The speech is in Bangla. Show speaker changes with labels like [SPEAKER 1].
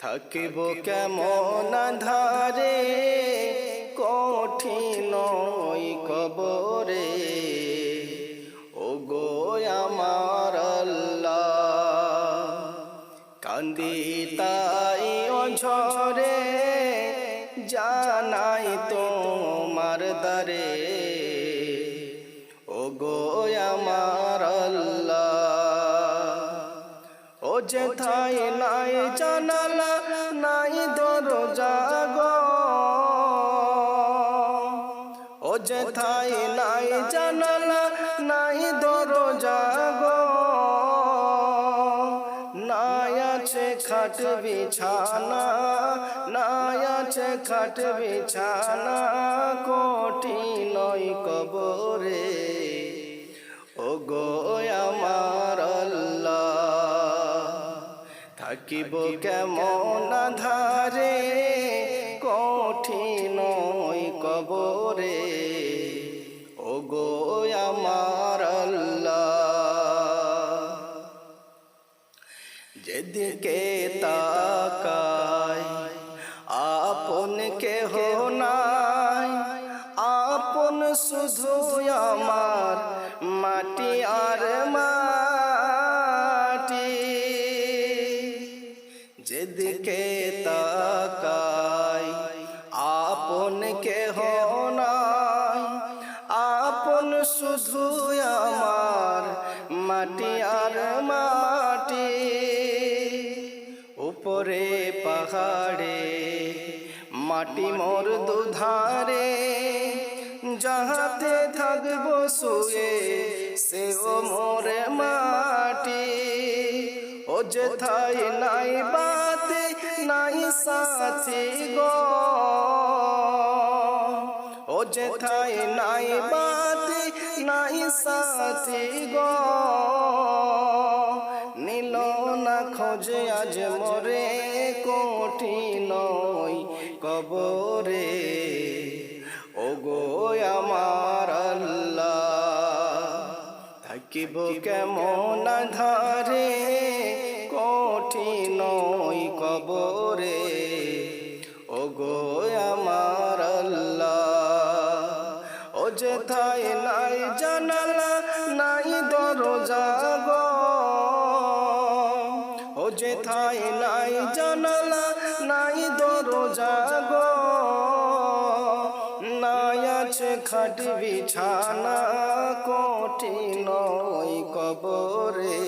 [SPEAKER 1] থাকিব কেমন ধারে কঠিন কবরে। ও গো আমার কান্দি তাই অঝরে জানাই তোমার দারে ও গো আমার যে থাই নাই জানালা, নাই দরজা গো। ও যে থাই নাই জানালা, নাই দরজা গো। নাই আছে খাট বিছানা, নাই আছে খাট বিছানা, কোটি নয় কবরে। ও গো থাকিব কেমন ধারে কঠিন কবরে। ও গো আমার যেদিকে তাকাই আপন কেহ নাই। আপন শুধু যেদিকে তাকাই, আপন কেহ নাই। আপন শুধু আমার মাটি আর মাটি। উপরে পাহাড়ে, মাটি মোর দুধারে। যাহাতে থাকব শুয়ে সেও ও যে থাই নাই বাতে, নাই সাথী গো। ও যে থাই নাই বাতে, নাই সাথী গো। নীল না খোঁজে আজ মরে, কোটি নই কবরে। থাকিব কেমন ধারে কোটি নই কবরে। ও গো আমার ও যে থাই নাই জানালা, নাই দরজা গো। ও যে থাই নাই জানালা, নাই দরজা গো। সে খাট বিছানা কঠিন কবরে